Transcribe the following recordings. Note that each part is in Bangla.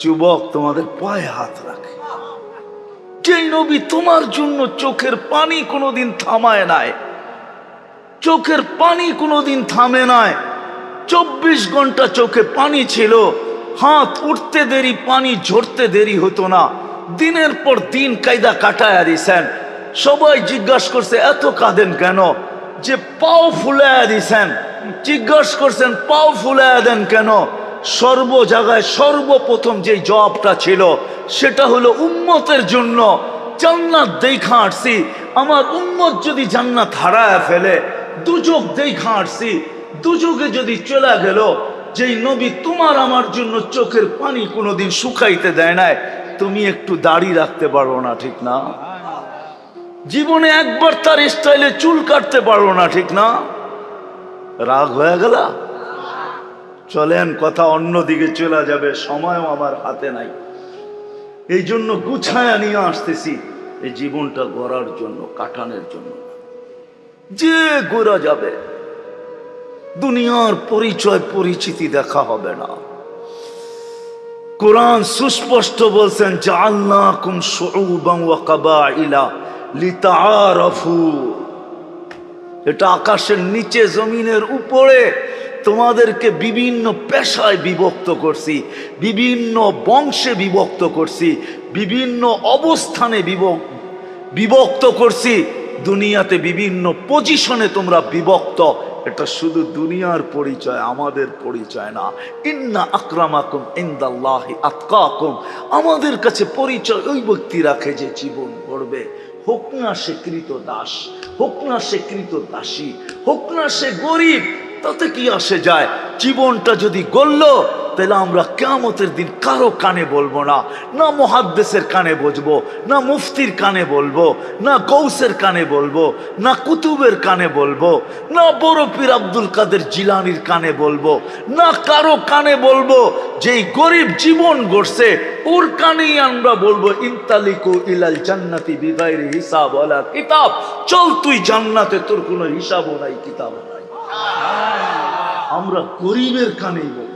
যুবক, তোমাদের পায়ে হাত রাখে। যেই নবী তোমার জন্য চোখের পানি কোনোদিন থামায় নাই, চোখের পানি কোনোদিন থামে নাই, চব্বিশ ঘণ্টা চোখে পানি ছিল, হাত উঠতে দেরি, পানি ঝরতে দেরি হতো না। দিনের পর দিন কায়দা কাটায় দিছেন। সবাই জিজ্ঞাসা করছে, এত কাঁদেন কেন? যে পাও ফুলাইয়া দিছেন। জিজ্ঞাসা করছেন, পাও ফুলাইয়া দেন কেন? সর্ব জায়গায় সর্বপ্রথম যে জবটা ছিল, সেটা হলো উম্মতের জন্য জান্নাত দেখা আসছি। আমার উম্মত যদি জান্নাত হারায় ফেলে দুযোগ দেখা আসছি। দুযোগে যদি চলে গেল, যেই নবী তোমার আমার জন্য চোখের পানি কোনোদিন শুকাইতে দেয় নাই, তুমি একটু দাড়ি রাখতে পারো না, ঠিক না? জীবনে একবার তার স্টাইলে চুল কাটতে পারো না, ঠিক না? রাগ হয়ে গেলা? চলেন, কথা অন্য দিকে চলে যাবে, সময়ও আমার হাতে নাই। এই জন্য গুছায়া নিয়ে আসতেছি। এই জীবনটা গড়ার জন্য, কাটানোর জন্য। যে গোড়া যাবে, দুনিয়ার পরিচয়, পরিচিতি দেখা হবে না। কোরআন সুস্পষ্ট বলছেন যে আল্লাহ কুম কাবাইলা লিতাআরাফু। এটা আকাশের নিচে, জমিনের উপরে তোমাদেরকে বিভিন্ন পেশায় বিভক্ত করছি, বিভিন্ন বংশে বিভক্ত করছি, বিভিন্ন অবস্থানে বিভক- বিভক্ত করছি। দুনিয়াতে বিভিন্ন পজিশনে তোমরা বিভক্ত। এটা শুধু দুনিয়ার পরিচয়, আমাদের পরিচয় না। ইন্না আকরামাকুম ইন্দাল্লাহি আতকাকুম। আমাদের কাছে পরিচয় ওই ব্যক্তি রাখে যে জীবন গড়বে। হোক না সে কৃত দাস হোক না সে কৃত দাসী হোক না সে গরিব তাতে কি আসে যায়? জীবনটা যদি গড়ল, তাহলে আমরা কেমতের দিন কারও কানে বলব না না মহাদ্দেশের কানে বজবো না মুফতির কানে বলব, না গৌসের কানে বলব, না কুতুবের কানে বলব, না বড় পীর আব্দুল কাদের জিলানির কানে বলব, না কারও কানে বলব, যেই গরিব জীবন গড়ছে, ওর কানেই আমরা বলব, ইনতালিকু ইলাল জান্নাতি বিগাইরি হিসাব ওয়ালা কিতাব। চল তুই জান্নাতে, তোর কোনো হিসাবও নাই কিতাবও আমরা গরিবের কানেই বলব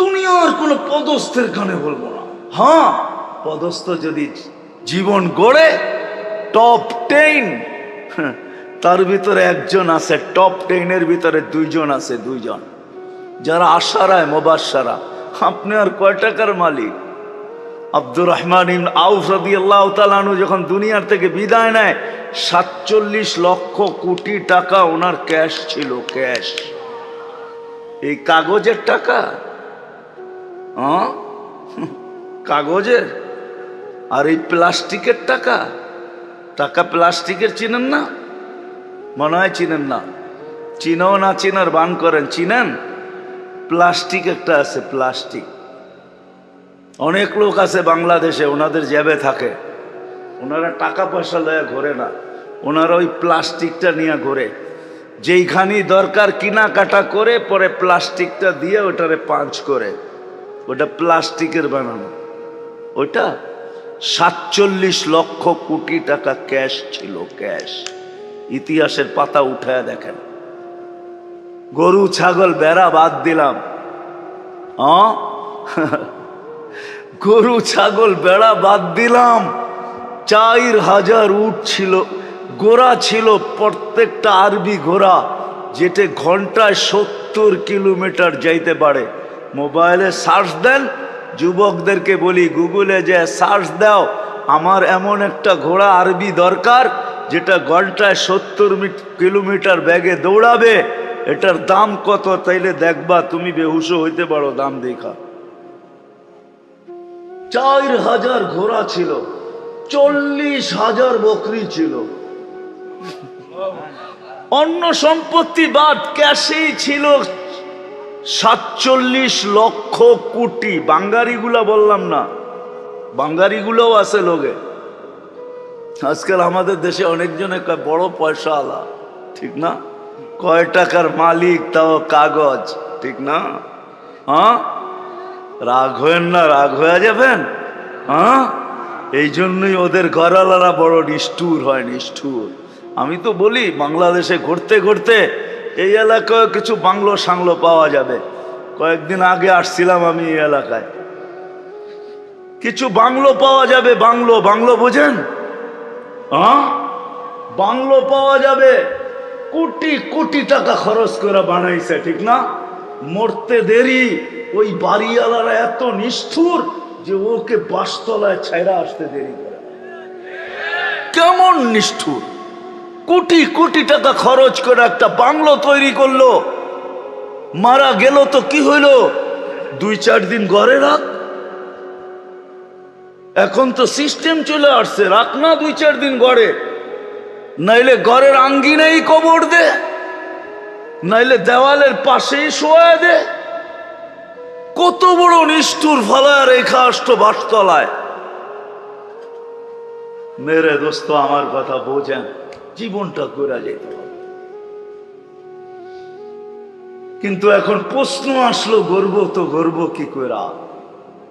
দুনিয়ার কোনো পদস্থের কানে বলব না। হ্যাঁ পদস্থ যদি জীবন গড়ে টপ টেন তার ভিতরে একজন আছে টপ টেনের ভিতরে দুইজন আছে, দুইজন। যারা আশারায় মোবাসারা আপনি আর কয় টাকার মালিক? আব্দুর রহমান ইবন আউফ রাদিয়াল্লাহু তাআলাহু যখন দুনিয়ার থেকে বিদায় নেয়, সাতচল্লিশ লক্ষ কোটি টাকা ওনার ক্যাশ ছিল, ক্যাশ। এই কাগজের টাকা? কাগজের? আর এই প্লাস্টিকের টাকা? টাকা প্লাস্টিকের চিনেন না? মনে হয় চিনেন না। চিনেও না, চিনার বান করেন। চিনেন? প্লাস্টিক একটা আছে, প্লাস্টিক। অনেক লোক আছে বাংলাদেশে, ওনাদের জ্যাবে থাকে। ওনারা টাকা পয়সা লয়ে ঘোরে না। ওনারা ওই প্লাস্টিকটা নিয়ে ঘোরে। যেইখানেই দরকার কেনাকাটা করে, পরে প্লাস্টিকটা দিয়ে ওটারে পাঁচ করে। ওটা প্লাস্টিকের বানানো। ওটা সাতচল্লিশ লক্ষ কোটি টাকা ক্যাশ ছিল, ক্যাশ। ইতিহাসের পাতা উঠায় দেখেন। গরু, ছাগল, বেড়া বাদ দিলাম। হ্যাঁ গরু, ছাগল, বেড়া বাদ দিলাম। চার হাজার উট ছিল, গোড়া ছিল প্রত্যেকটা আরবি ঘোড়া, যেটা ঘন্টায় সত্তর কিলোমিটার যাইতে পারে। মোবাইলে সার্চ দেন, যুবকদেরকে বলি, গুগলে যে সার্চ দাও, আমার এমন একটা ঘোড়া আরবি দরকার, যেটা ঘন্টায় সত্তর কিলোমিটার ব্যাগে দৌড়াবে। এটার দাম কত? তাইলে দেখবা, তুমি বেহুশো হইতে পারো দাম দেখা। চার হাজার ঘোড়া ছিল, চল্লিশ হাজার বকরি ছিল। অন্য সম্পত্তি বাদ ক্যাশেই ছিল সাতচল্লিশ লক্ষ কোটি। বাঙ্গারিগুলা বললাম না, বাঙ্গারিগুলোও আছে লোকে। আজকাল আমাদের দেশে অনেকজনে বড় পয়সা আলা ঠিক না? কয় টাকার মালিক, তাও কাগজ, ঠিক না? হ্যাঁ? রাগ হয়েন না, রাগ হয়ে যাবেন? হ্যাঁ? এই জন্যই ওদের ঘরালারা বড় নিষ্ঠুর হয়, নিষ্ঠুর। আমি তো বলি, বাংলাদেশে ঘুরতে ঘুরতে এই এলাকায় কিছু বাংলো সাংলো পাওয়া যাবে। কয়েকদিন আগে আসছিলাম আমি এই এলাকায়। কিছু বাংলো পাওয়া যাবে, বাংলো বাংলো বোঝেন? হ্যাঁ? বাংলো পাওয়া যাবে, কোটি কোটি টাকা খরচ করে বানাইছে, ঠিক না? মরতে দেরি ওই বাড়িওয়ালারা এত নিষ্ঠুর যে ওকে বাসতলায় ছাইরা আসতে দেরি করে। কেমন নিষ্ঠুর? কোটি কোটি টাকা খরচ করে একটা বাংলো তৈরি করল। মারা গেল তো কি হইল? দুই চার দিন ঘরে রাখ এখন তো সিস্টেম চলে আসছে রাখ না দুই চার দিন ঘরে। নাইলে ঘরের আঙ্গিনেই কবর দে, নাইলে দেওয়ালের পাশেই শোয়া দে। কত বড় নিষ্ঠুর ফলায় রেখা আসতো বাসতলায়। মেরে দোস্ত, আমার কথা বোঝেন, জীবনটা করে যেতে। কিন্তু এখন প্রশ্ন আসলো, গর্ব তো গর্ব, কি করা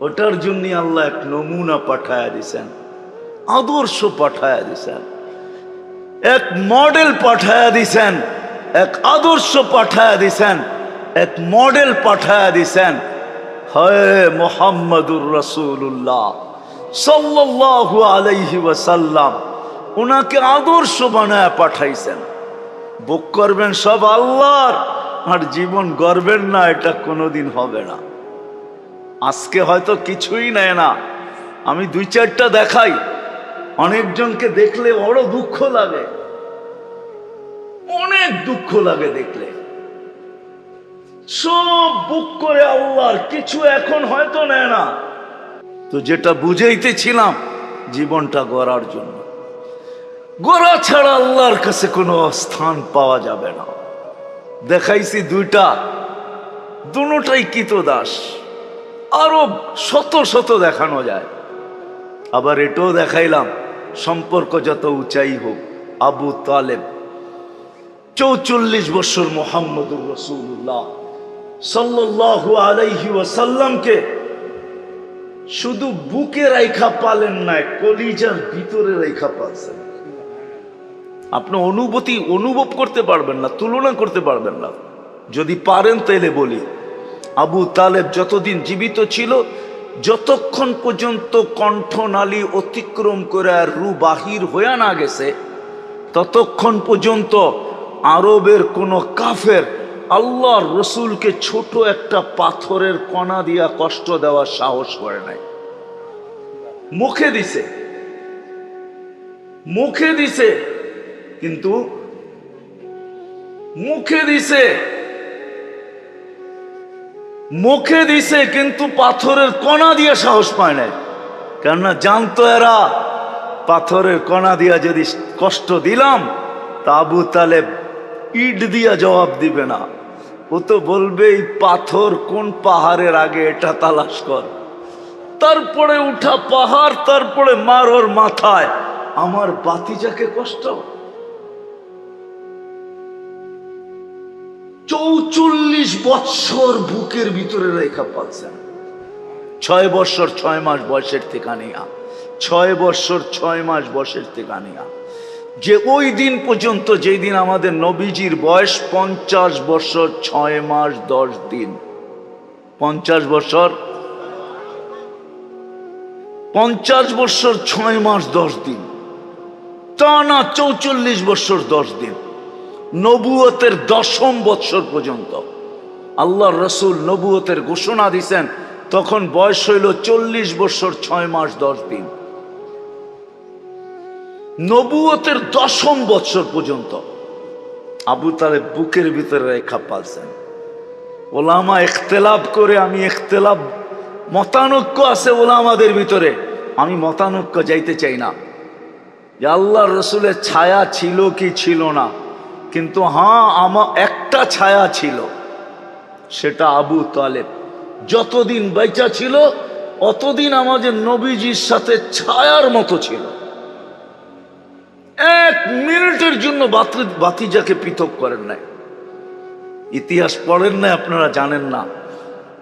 ওটার জন্য আল্লাহ এক নমুনা পাঠায়া দিছেন, আদর্শ পাঠায়া দিছেন, এক মডেল পাঠায়া দিছেন, এক আদর্শ পাঠায়া দিছেন, এক মডেল পাঠায়া দিছেন হয় মোহাম্মদুর রসুল্লাহ সাল্লাল্লাহু আলাইহি ওয়াসাল্লাম ওনাকে আদর্শ বানায় পাঠাইছেন। বুক করবেন সব আল্লাহর, আর জীবন গর্বের না, এটা কোনোদিন হবে না। আজকে হয়তো কিছুই নেয় না। আমি দুই চারটা দেখাই। অনেকজনকে দেখলে বড় দুঃখ লাগে। অনেক দুঃখ লাগে দেখলে। সব বুক করে আল্লাহর কিছু এখন হয়তো নেয় না। তো যেটা বুঝাইতেছিলাম জীবনটা গড়ার জন্য। গড়া ছাড়া আল্লাহর কাছে কোনো স্থান পাওয়া যাবে না। দেখাইছি দুইটা। দুটাই দাস আরও শত শত দেখানো যায়। আবার এটাও দেখাইলাম, সম্পর্ক যত উঁচাই হোক, আবু তালেব, চৌচল্লিশ বছর মোহাম্মদুর রসুল্লাহ সাল্লাল্লাহু আলাইহি ওয়াসাল্লামকে শুধু বুকে রাইখা পালেন না কলিজার ভিতরে রাইখা পালছেন। আপনি অনুভূতি অনুভব করতে পারবেন না, তুলনা করতে পারবেন না। যদি পারেন তাইলে বলি, আবু তালেব যতদিন জীবিত ছিল, যতক্ষণ পর্যন্ত কণ্ঠনালী অতিক্রম করে আর রু বাহির হয়ে না গেছে, ততক্ষণ পর্যন্ত আরবের কোনো কাফের আল্লাহর রসুলকে ছোট একটা পাথরের কণা দিয়া কষ্ট দেওয়ার সাহস করে নাই। মুখে দিছে। মুখে দিছে। কিন্তু মুখে দিছে। মুখে দিছে কিন্তু পাথরের কণা দিয়ে সাহস পায় নাই। কেননা জানতো এরা, পাথরের কণা দিয়া যদি কষ্ট দিলাম তা আবু তালেব ইট দিয়া জবাব দিবে না। ও তো বলবে এই পাথর কোন পাহাড়ের আগে এটা তালাশ কর। তারপরে উঠা পাহাড়, তারপরে মার ওর মাথায়। আমার বাতিজাকে কষ্ট। চৌচল্লিশ বৎসর বুকের ভিতরে রেখা পালছেন ছয় বৎসর ছয় মাস বয়সের থেকে নিয়া ছয় বৎসর ছয় মাস বয়সের থেকে নিয়া যে ওই দিন পর্যন্ত যেই দিন আমাদের নবীজির বয়স পঞ্চাশ বছর ছয় মাস দশ দিন। পঞ্চাশ বছর? পঞ্চাশ বছর ছয় মাস দশ দিন। টানা চৌচল্লিশ বছর দশ দিন। নবুয়তের দশম বৎসর পর্যন্ত। আল্লাহ রসুল নবুয়তের ঘোষণা দিছেন, তখন বয়স হইল চল্লিশ বছর ছয় মাস দশ দিন। নবুয়তের দশম বৎসর পর্যন্ত আবু তালে বুকের ভিতরে রেখা পালছেন। ওলামা এখতেলাভ করে আমি এখতেলাভ মতানৈক্য আছে ওলামাদের ভিতরে। আমি মতানৈক্য যাইতে চাই না। আল্লাহ রসুলের ছায়া ছিল কি ছিল না? কিন্তু হ্যাঁ আমার একটা ছায়া ছিল, সেটা আবু তালেব। যতদিন বেচা ছিল, অতদিন আমাদের নবীজির সাথে ছায়ার মতো ছিল। এক মিনিটের জন্য বাতি বাতিজাকে পৃথক করেন নাই। ইতিহাস পড়েন না আপনারা জানেন না।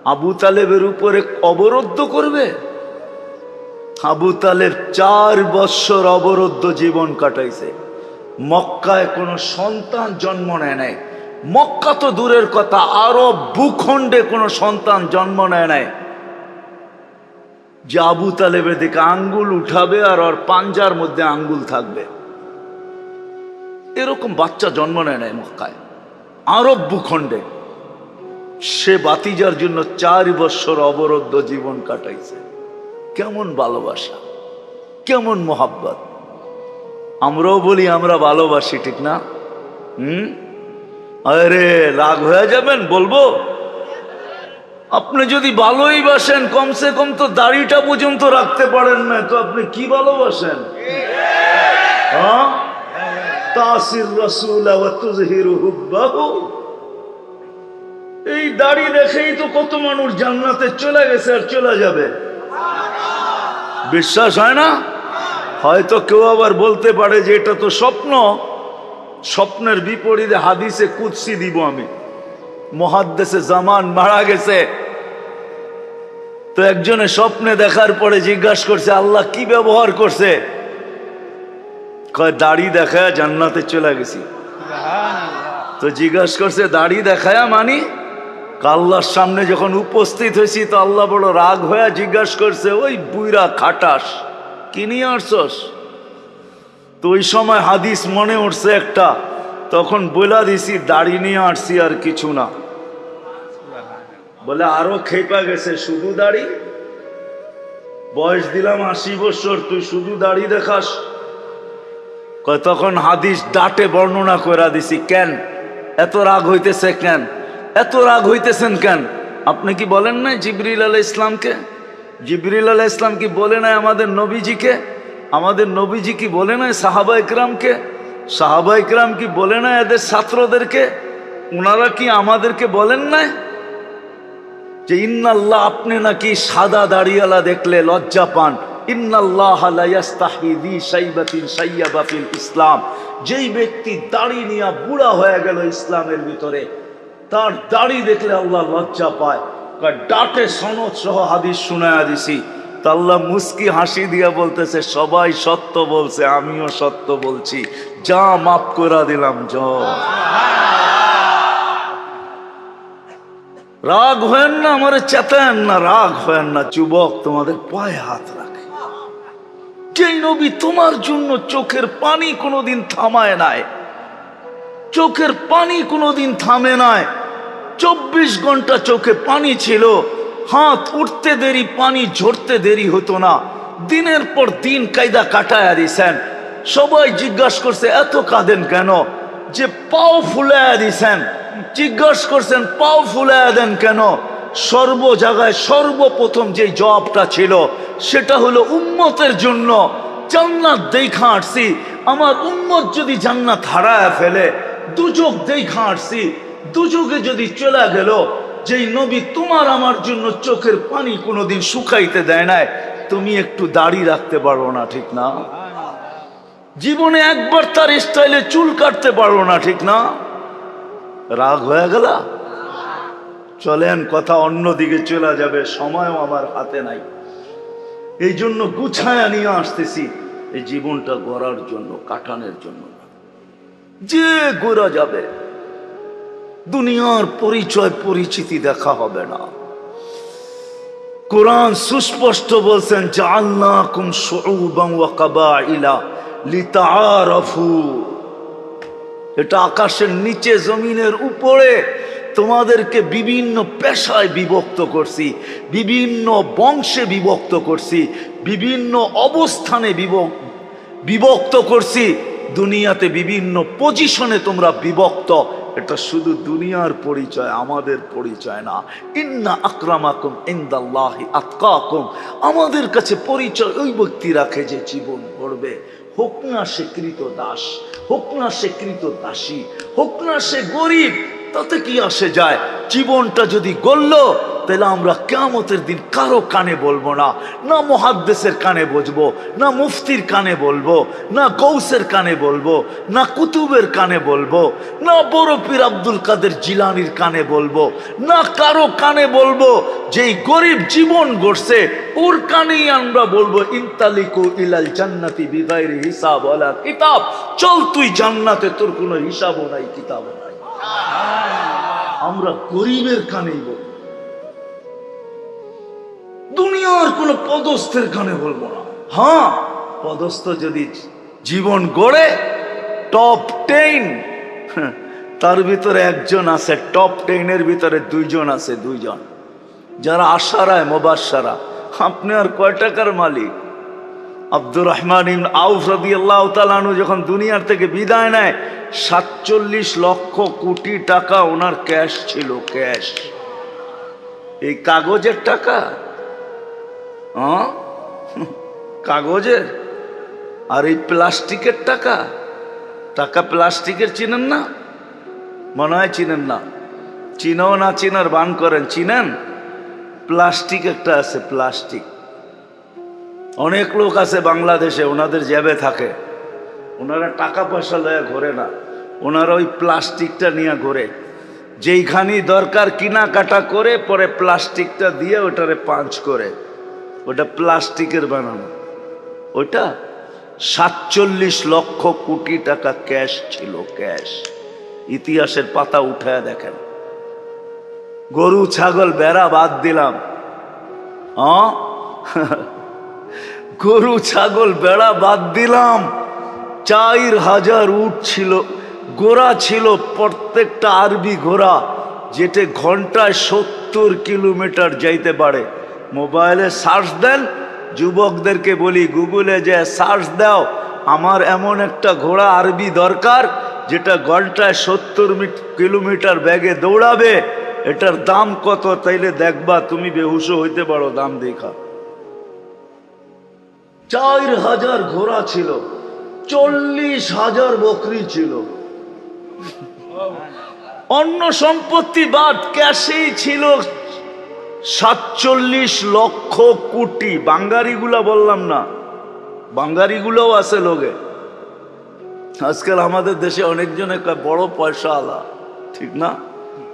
আবু তালেবের উপরে অবরুদ্ধ করবে। আবু তালেব চার বৎসর অবরুদ্ধ জীবন কাটাইছে। মক্কায় কোনো সন্তান জন্ম নেয় নাই। মক্কা তো দূরের কথা, আরও ভূখণ্ডে কোনো সন্তান জন্ম নেয় নাই। যে আবু তালেবের দিকে আঙ্গুল উঠাবে আর ওর পাঞ্জার মধ্যে আঙ্গুল থাকবে। এরকম বাচ্চা জন্ম নেয় নাই মক্কায়। আরব ভূখণ্ডে। সে বাতিজার জন্য চার বছর অবরুদ্ধ জীবন কাটাইছে। কেমন ভালোবাসা, কেমন মোহাব্বত। আমরাও বলি, আমরা ভালোবাসি, ঠিক না? হুম? আরে, রাগ হয়ে যাবেন, বলব? আপনি যদি ভালোই বাসেন, কমসে কম তো দাড়িটা পর্যন্ত রাখতে পারেন না, তো আপনি কি ভালোবাসেন? হ্যাঁ? এই দাড়ি দেখেই তো কত মানুষ জান্নাতে চলে গেছে আর চলে যাবে। বিশ্বাস হয় না? হয়তো কেউ আবার বলতে পারে যে এটা তো স্বপ্ন। স্বপ্নের বিপরীতে হাদিসে কুৎসি দিব আমি। মহাদ্দেশে জামান মারা গেছে। তো একজনে স্বপ্নে দেখার পরে জিজ্ঞাসা করছে, আল্লাহ কি ব্যবহার করছে? কয় দাড়ি দেখায় জান্নাতে চলে গেছি। তো জিজ্ঞাসা করছে দাড়ি দেখায় মানি? আল্লাহর সামনে যখন উপস্থিত হয়েছি তো আল্লাহ বড় রাগ হয়ে জিজ্ঞাসা করছে ওই বুইরা খাটাস কি নিয়ে আসছস? তো ওই সময় হাদিস মনে উঠছে একটা তখন বইলা দিছি দাড়ি নিয়ে আসছি আর কিছু না। বলে আরও খেপা গেছে শুধু দাড়ি? বয়স দিলাম আশি বছর তুই শুধু দাড়ি দেখাস? তখন হাদিস ডাটে বর্ণনা করে দিছি। কেন? এত রাগ হইতেছে কেন? এত রাগ হইতেছেন কেন? আপনি কি বলেন না জিবরিল আলাহ ইসলামকে জিবরিল আলাহ ইসলাম কি বলে নাই আমাদের নবীজিকে? আমাদের নবীজি কি বলে নাই সাহাবা ইকরামকে? সাহাবা ইকরাম কি বলে না এদের ছাত্রদেরকে? ওনারা কি আমাদেরকে বলেন নাই? যে ইন্নাল্লাহ আপনি নাকি সাদা দাড়িয়ালা দেখলে লজ্জা পান। ইসলাম। যেই ব্যক্তি দাড়ি নিয়ে বুড়া হয়ে গেল ইসলামের ভিতরে, তার দাড়ি দেখলে আল্লাহ লজ্জা পায়। ডাটে সনদ সহ হাদিস শুনায়া দিছি। আল্লাহ মুস্কি হাসি দিয়া বলতেছে, সবাই সত্য বলছে, আমিও সত্য বলছি। যা মাফ করে দিলাম, জ। রাগ হয়েন না, আমারে চেতেন না, রাগ হয়েন না। যুবক, তোমাদের পায়ে হাত রাখে। যেই নবী তোমার জন্য চোখের পানি কোনোদিন থামায় নাই। চোখের পানি কোনোদিন থামে নাই। চব্বিশ ঘণ্টা চোখে পানি ছিল। হাত উঠতে দেরি, পানি ঝরতে দেরি হতো না। দিনের পর দিন কায়দা কাটায়া দিছেন। সবাই জিজ্ঞাসা করছে, এত কাঁদেন কেন? যে পাও ফুলাইয়া দিছেন। জিজ্ঞাসা করছেন, পাও ফুলাইয়া দেন কেন? সর্ব জায়গায় সর্বপ্রথম যে জবটা ছিল, সেটা হলো উম্মতের জন্য জান্নাত দেখা আসছি। আমার উম্মত যদি জান্নাত হারায় ফেলে দুচোখ দেখা আসছি। দুচোখে যদি চলে গেল, যেই নবী তোমার আমার জন্য চোখের পানি কোনোদিন শুকাইতে দেয় নাই, তুমি একটু দাড়ি রাখতে পারো না, ঠিক না? জীবনে একবার তার স্টাইলে চুল কাটতে পারো না, ঠিক না? রাগ হয়ে গেল? চলেন, কথা অন্যদিকে চলে যাবে, সময়ও আমার হাতে নাই। এই জন্য গুছায়া নিয়ে আসতেছি। এই জীবনটা গড়ার জন্য, কাটানোর জন্য যে গোরা যাবে, দুনিয়ার পরিচয়, পরিচিতি দেখা হবে না। কোরআন সুস্পষ্ট বলছেন শুউবান ওয়া কাবাইলা লিতাআরাফু। এটা আকাশের নিচে, জমিনের উপরে তোমাদেরকে বিভিন্ন পেশায় বিভক্ত করছি, বিভিন্ন বংশে বিভক্ত করছি, বিভিন্ন অবস্থানে বিভক্ত করছি। দুনিয়াতে বিভিন্ন পজিশনে তোমরা বিভক্ত। এটা শুধু দুনিয়ার পরিচয়, আমাদের পরিচয় না। ইন্না আকরামাকুম ইন্দাল্লাহি আতকাকুম। আমাদের কাছে পরিচয় ওই ব্যক্তি রাখে যে জীবন গড়বে। হোক না সে কৃত দাস হোক না সে কৃত দাসী হোক না সে গরিব তাতে কি আসে যায়? জীবনটা যদি গড়ল, তাহলে আমরা কেমতের দিন কারও কানে বলব না না মহাদ্দেশের কানে বসবো, না মুফতির কানে বলব, না গৌসের কানে বলব, না কুতুবের কানে বলব, না বড় পীর আব্দুল কাদের জিলানির কানে বলব, না কারও কানে বলব, যেই গরিব জীবন গড়ছে, ওর কানেই আমরা বলব, ইন্তালিকু ইলাল জান্নাতি বিগাইরি হিসাব ওয়ালা কিতাব। চল তুই জান্নাতে, তোর কোনো হিসাবও নাই, কিতাবও নাই। আমরা গরিবের কানেই বলব দুনিয়ার কোন পদস্থের কানে বলব না। হ্যাঁ পদস্থ যদি জীবন গড়ে টপ টেন তার ভিতরে একজন আছে টপ টেনের ভিতরে দুইজন আছে, দুইজন। যারা আশারায় মোবাসারা আপনি আর কয় টাকার মালিক? আব্দুর রহমান ইবন আউফ রাদিয়াল্লাহু তাআলাহু যখন দুনিয়ার থেকে বিদায় নেয়, সাতচল্লিশ লক্ষ কোটি টাকা ওনার ক্যাশ ছিল, ক্যাশ। এই কাগজের টাকা? কাগজের? আর এই প্লাস্টিকের টাকা? টাকা প্লাস্টিকের চিনেন না? মনে হয় চিনেন না। চিনেও না, চিনার বান করেন। চিনেন? প্লাস্টিক একটা আছে, প্লাস্টিক। অনেক লোক আছে বাংলাদেশে, ওনাদের জ্যাবে থাকে। ওনারা টাকা পয়সা লয়ে ঘোরে না। ওনারা ওই প্লাস্টিকটা নিয়ে ঘোরে। যেইখানি দরকার কেনাকাটা করে, পরে প্লাস্টিকটা দিয়ে ওটারে পাঞ্চ করে। ওটা প্লাস্টিকের বানানো। ওটা সাতচল্লিশ লক্ষ কোটি টাকা ক্যাশ ছিল, ক্যাশ। ইতিহাসের পাতা উঠায় দেখেন। গরু, ছাগল, বেড়া বাদ দিলাম। হ্যাঁ গরু, ছাগল, বেড়া বাদ দিলাম। চার হাজার উট ছিল, গোড়া ছিল প্রত্যেকটা আরবি ঘোড়া, যেটা ঘন্টায় সত্তর কিলোমিটার যাইতে পারে। মোবাইলে সার্চ দেন, যুবকদেরকে বলি, গুগলে যে সার্চ দাও, আমার এমন একটা ঘোড়া আরবি দরকার, যেটা ঘন্টায় সত্তর কিলোমিটার ব্যাগে দৌড়াবে। এটার দাম কত? তাইলে দেখবা, তুমি বেহুশ হইতে পারো দাম দেখা। চার হাজার ঘোড়া ছিল, চল্লিশ হাজার বকরি ছিল। অন্য সম্পত্তি বাদ ক্যাশেই ছিল সাতচল্লিশ লক্ষ কোটি। বাঙ্গারিগুলা বললাম না, বাঙ্গারিগুলোও আছে লোকে। আজকাল আমাদের দেশে অনেকজনে বড় পয়সা আলা ঠিক না?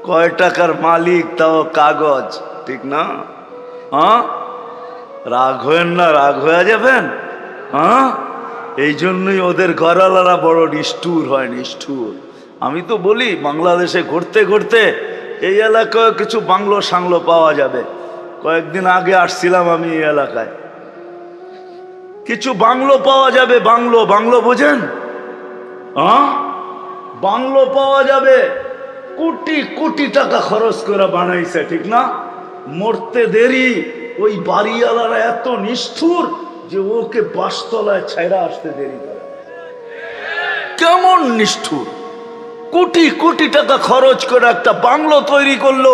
কয় টাকার মালিক, তাও কাগজ, ঠিক না? হ্যাঁ? রাগ হয়েন না, রাগ হয়ে যাবেন? হ্যাঁ? এই জন্যই ওদের ঘরালারা বড় নিষ্ঠুর হয়, নিষ্ঠুর। আমি তো বলি, বাংলাদেশে ঘুরতে ঘুরতে এই এলাকায় কিছু বাংলো সাংলো পাওয়া যাবে। কয়েকদিন আগে আসছিলাম আমি এই এলাকায়। কিছু বাংলো পাওয়া যাবে, বাংলো বাংলো বোঝেন? হ্যাঁ? বাংলো পাওয়া যাবে, কোটি কোটি টাকা খরচ করে বানাইছে, ঠিক না? মরতে দেরি ওই বাড়িওয়ালারা এত নিষ্ঠুর যে ওকে বাসতলায় ছাইরা আসতে দেরি করে। কেমন নিষ্ঠুর? কোটি কোটি টাকা খরচ করে একটা বাংলো তৈরি করল।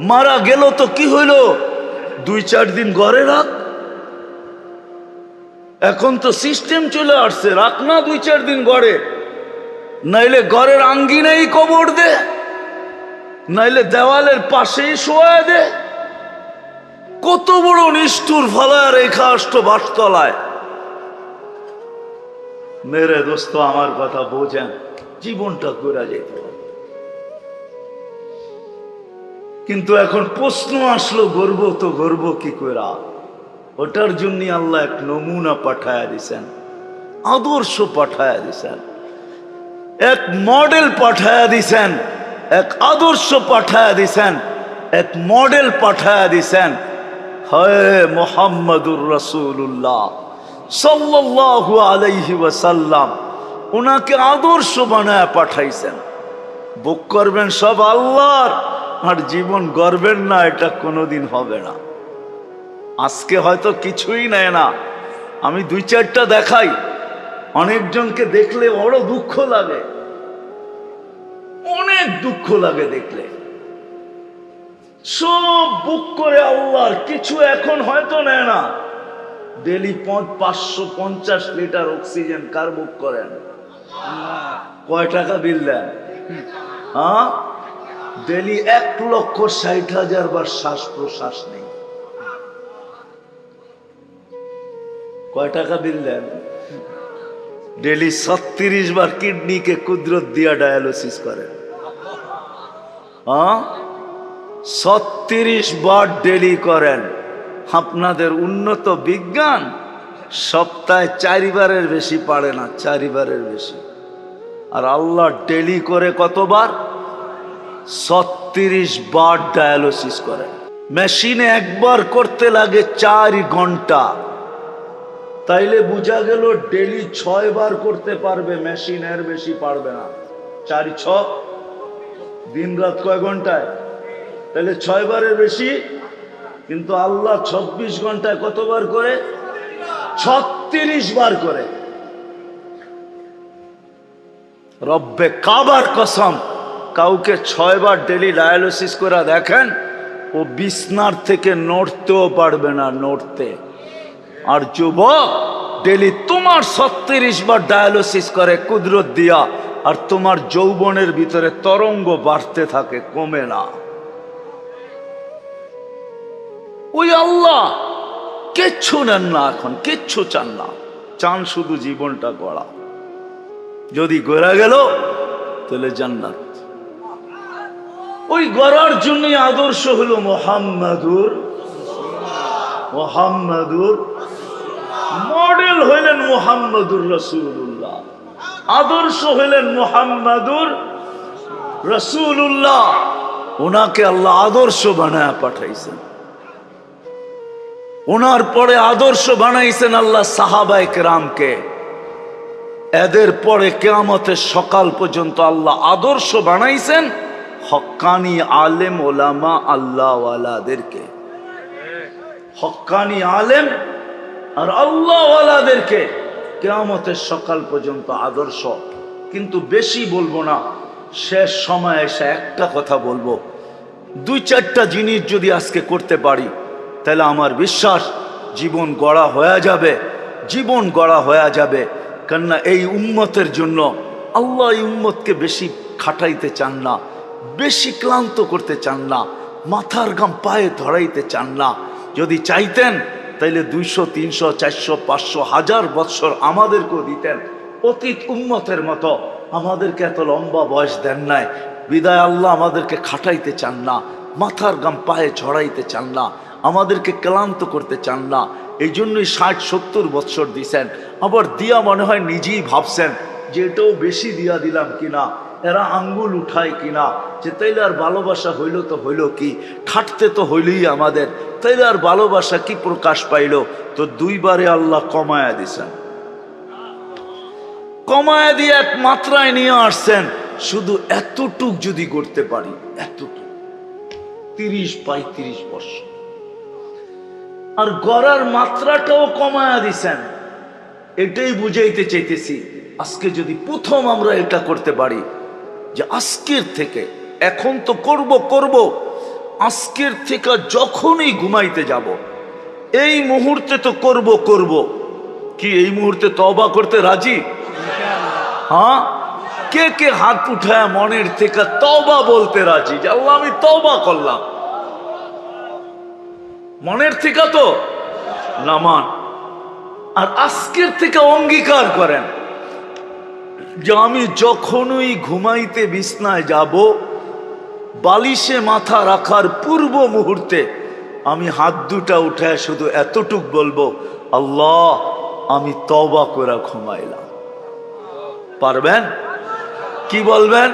মারা গেল তো কি হইল? দুই চার দিন ঘরে রাখ। এখন তো সিস্টেম চলে আসছে, রাখ না দুই চার দিন ঘরে। নাইলে ঘরের আঙ্গিনাই কবর দে, নাইলে দেওয়ালের পাশেই শোয়া দে। কত বড় নিষ্ঠুর ফলায় রেখা আসতো বাসতলায়। মেরে দোস্ত, আমার কথা বোঝেন, জীবনটা করে যেত। কিন্তু এখন প্রশ্ন আসলো, গর্ব তো গর্ব, কি করা ওটার জন্য আল্লাহ এক নমুনা পাঠায়া দিছেন, আদর্শ পাঠায়া দিছেন, এক মডেল পাঠায়া দিছেন, এক আদর্শ পাঠায়া দিছেন, এক মডেল পাঠায়া দিছেন হয় মোহাম্মদুর রসুল্লাহ সাল্লাল্লাহু আলাইহি ওয়াসাল্লাম ওনাকে আদর্শ বানায় পাঠাইছেন। বুক করবেন সব আল্লাহর, আর জীবন গর্বের না, এটা কোনোদিন হবে না। আজকে হয়তো কিছুই নেয় না। আমি দুই চারটা দেখাই। অনেকজনকে দেখলে বড় দুঃখ লাগে। অনেক দুঃখ লাগে দেখলে। সব বুক করে আল্লাহর কিছু এখন হয়তো নেয় না। ডেলি পাঁচশো পঞ্চাশ লিটার অক্সিজেন কার বুক করেন? কয় টাকা বিল দেন? হ্যাঁ? ডেলি এক লক্ষ ষাট হাজার বার শ্বাস প্রশ্বাস নেই। কয় টাকা বিল দেন? ডেলি ছত্রিশ বার কিডনিকে কুদরত দিয়া ডায়ালিসিস করেন। হ্যাঁ? ছত্রিশ বার ডেলি করেন। আপনাদের উন্নত বিজ্ঞান সপ্তাহে চারিবারের বেশি পারে না, চারিবারের বেশি। আর আল্লাহ ডেলি করে কতবার? ছত্রিশ বার ডায়ালিসিস করে মেশিনে একবার করতে লাগে চার ঘণ্টা। তাইলে বোঝা গেল ডেলি ছয় বার করতে পারবে মেশিন এর বেশি পারবে না। চার ছ দিন রাত কয় ঘন্টায়? তাহলে ছয় বারের বেশি, কিন্তু আল্লাহ চব্বিশ ঘন্টায় কতবার করে? ছত্রিশ বার করে। রব্বে কাবার কসম, কাউকে ছয়বার ডেলি ডায়ালিসিস করে দেখেন, ও বিছনার থেকে নড়তেও পারবে না নড়তে। আর যুবক ডেলি তোমার ছত্রিশ বার ডায়ালিসিস করে কুদরত দিয়া, আর তোমার যৌবনের ভিতরে তরঙ্গ বাড়তে থাকে, কমে না। কিচ্ছু নেন না এখন, কিচ্ছু চান না। চান শুধু জীবনটা গড়া। যদি গড়া গেল, তাহলে জান্নাত। ওই গড়ার জন্য আদর্শ হলো মোহাম্মদুর। মোহাম্মদুর। মডেল হইলেন মোহাম্মদুর রসুল্লাহ আদর্শ হইলেন মোহাম্মদুর রসুল্লাহ ওনাকে আল্লাহ আদর্শ বানায় পাঠাইছেন। ওনার পরে আদর্শ বানাইছেন আল্লাহ সাহাবাই রামকে এদের পরে কেয়ামতের সকাল পর্যন্ত আল্লাহ আদর্শ বানাইছেন হক্কানি আলেম ওলামা আল্লাহওয়ালাদেরকে। হক্কানি আলেম আর আল্লাহওয়ালাদেরকে কেয়ামতের সকাল পর্যন্ত আদর্শ। কিন্তু বেশি বলব না, শেষ সময় এসে একটা কথা বলব। দুই চারটা জিনিস যদি আজকে করতে পারি তাহলে আমার বিশ্বাস জীবন গড়া হয়ে যাবে, জীবন গড়া হয়ে যাবে। কেননা এই উম্মতের জন্য আল্লাহ এই উম্মতকে বেশি খাটাইতে চান না, বেশি ক্লান্ত করতে চান না, মাথার গাম পায়ে ধরাইতে চান না। যদি চাইতেন, তাইলে দুইশো, তিনশো, চারশো, পাঁচশো, হাজার বৎসর আমাদেরকেও দিতেন। অতীত উন্মতের মতো আমাদেরকে এত লম্বা বয়স দেন নাই। বিদায় আল্লাহ আমাদেরকে খাটাইতে চান না, মাথার গাম পায়ে ছড়াইতে চান না। আমাদেরকে ক্লান্ত করতে চান না। এই জন্যই ষাট, সত্তর বৎসর দিছেন। আবার দিয়া মনে হয় নিজেই ভাবছেন যে এটাও বেশি দিয়া দিলাম কিনা, এরা আঙ্গুল উঠায় কিনা, যে তাইলে আর ভালোবাসা হইল তো হইল কি, খাটতে তো হইলই আমাদের, তাইলে আর ভালোবাসা কি প্রকাশ পাইল? তো দুইবারে আল্লাহ কমায়া দিছেন। কমায়া দিয়ে এক মাত্রায় নিয়ে আসছেন। শুধু এতটুক যদি করতে পারি, এতটুক। তিরিশ, পঁয়ত্রিশ বছর আর গড়ার মাত্রাটাও কমায়া দিছেন। এটাই বুঝাইতে চাইতেছি, আজকে যদি প্রথম আমরা এটা করতে পারি, যে আজকের থেকে, এখন তো করব করব, আজকের থেকে যখনই ঘুমাইতে যাব, এই মুহূর্তে তো করব করব। কি এই মুহূর্তে তবা করতে রাজি? হ্যাঁ? কে কে হাত উঠায় মনের থেকে তবা বলতে রাজি? যে আল্লাহ আমি তবা করলাম। মনের থেকে তো নামান। আর আজকের থেকে অঙ্গীকার করেন যে আমি যখনই ঘুমাইতে বিছনায় যাব, বালিশে মাথা রাখার পূর্ব মুহূর্তে আমি হাত দুটা উঠায় শুধু এতটুক বলব, আল্লাহ, আমি তবা করে ঘুমাইলাম। পারবেন? কি বলবেন?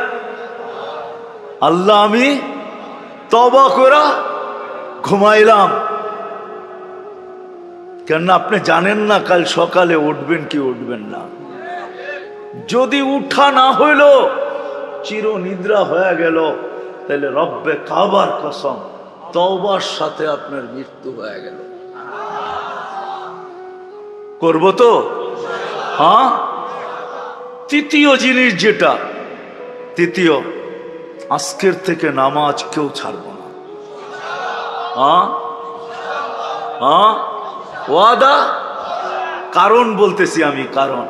আল্লাহ, আমি তবা করা ঘুমাইলাম। কেন আপনি জানেন না কাল সকালে উঠবেন কি উঠবেন না। যদি উঠা না হইল চির নিদ্রা হয়ে গেল তাহলে রব্বে কাবার কসম তবার সাথে আপনার মৃত্যু হয়ে গেল। করব তো? হ্যাঁ? তৃতীয় জিনিস যেটা, তৃতীয়, আজকের থেকে নামাজ কেউ ছাড়ব না। হ্যাঁ? হ্যাঁ? ওয়াদা? কারণ বলতেছি আমি, কারণ।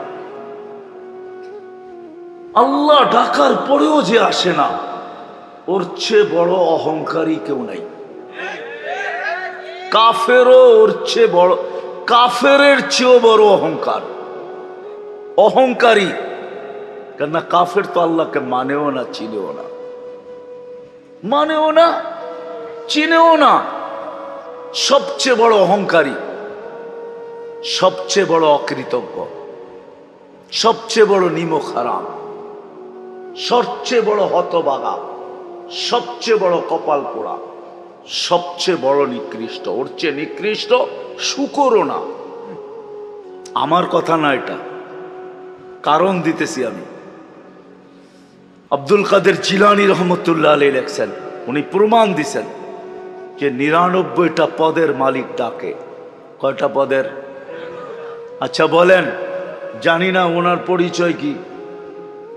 আল্লাহ ডাকার পরেও যে আসে না, ওর চেয়ে বড় অহংকারী কেউ নাই। কাফেরও ওর চেয়ে বড়, কাফেরের চেয়েও বড় অহংকার। অহংকারী। কেননা কাফের তো আল্লাহকে মানেও না, চিনেও না। মানেও না, চিনেও না। সবচেয়ে বড় অহংকারী। সবচেয়ে বড় অকৃতজ্ঞ, সবচেয়ে বড় নিমক হারাম, সবচেয়ে বড় হতবাগা, সবচেয়ে বড় কপাল পোড়া, সবচেয়ে বড় নিকৃষ্ট। ওর চেয়ে নিকৃষ্ট শুকরও না। আমার কথা না এটা, কারণ দিতেছি আমি। আব্দুল কাদের জিলানি রহমতুল্লাহ আলী লেখছেন, উনি প্রমাণ দিছেন যে নিরানব্বইটা পদের মালিক ডাকে। কয়টা পদের? আচ্ছা বলেন, জানি না ওনার পরিচয় কি।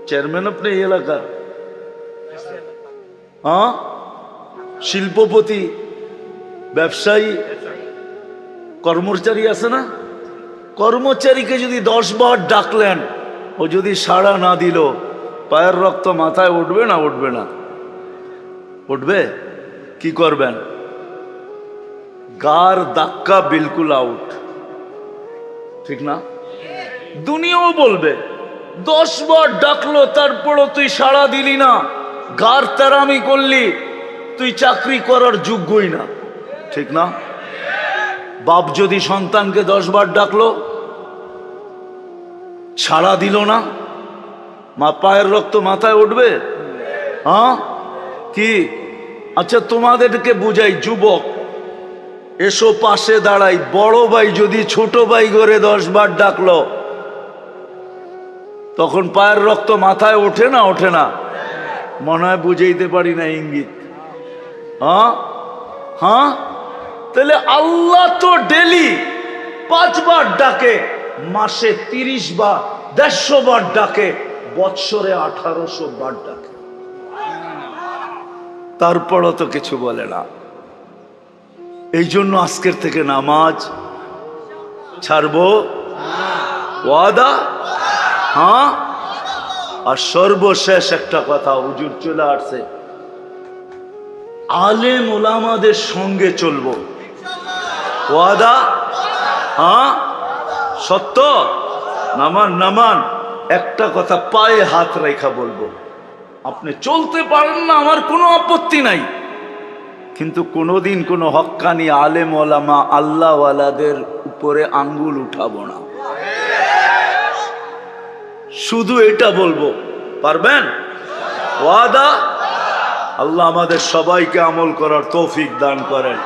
চেয়ারম্যান আপনি এই এলাকার? হ্যাঁ? শিল্পপতি, ব্যবসায়ী, কর্মচারী আছে না? কর্মচারীকে যদি দশ বার ডাকলেন, ও যদি সাড়া না দিল, পায়ের রক্ত মাথায় উঠবে না উঠবে না? উঠবে? কি করবেন? গার ধাক্কা, বিলকুল আউট। ঠিক না? দুনিয়াও বলবে, দশ বার ডাকলো, তারপরও তুই সাড়া দিলি না। গার তারামি করলি, তুই চাকরি করার যোগ্যই না। ঠিক না? বাপ যদি সন্তানকে দশ বার ডাকলো ছাড়া দিল না, মা পায়ের রক্ত মাথায় উঠবে? হ্যাঁ? কি? আচ্ছা তোমাদেরকে বুঝাই, যুবক এসো পাশে দাঁড়াই। বড় ভাই যদি ছোট ভাই করে দশ বার ডাকলো, তখন পায়ের রক্ত মাথায় ওঠে না ওঠে না? মনে হয় বুঝাইতে পারি না ইঙ্গিত। হ্যাঁ? হ্যাঁ? তাহলে আল্লাহ তো ডেলি পাঁচবার ডাকে, মাসে তিরিশ বার, দেড়শো বার ডাকে, বৎসরে আঠারোশো বার ডাকে। তারপরও তো কিছু বলে না। এই জন্য আজকের থেকে নামাজ ছাড়বো? ওয়াদা? হ্যাঁ? আর সর্বশেষ একটা কথা, হুজুর চলে আসছে। আলেম ওলামাদের সঙ্গে চলবো। ওয়াদা? হ্যাঁ? সত্য? নামান নামান। একটা কথা পায়ে হাত রেখা বলব। আপনি চলতে পারেন না, আমার কোনো আপত্তি নাই। কিন্তু কোনোদিন কোনো হক্কানি আলেম ওলামা আল্লাহওয়ালাদের উপরে আঙ্গুল উঠাবো না। শুধু এটা বলব, পারবেন? ওয়াদা? আল্লাহ আমাদের সবাইকে আমল করার তৌফিক দান করেন।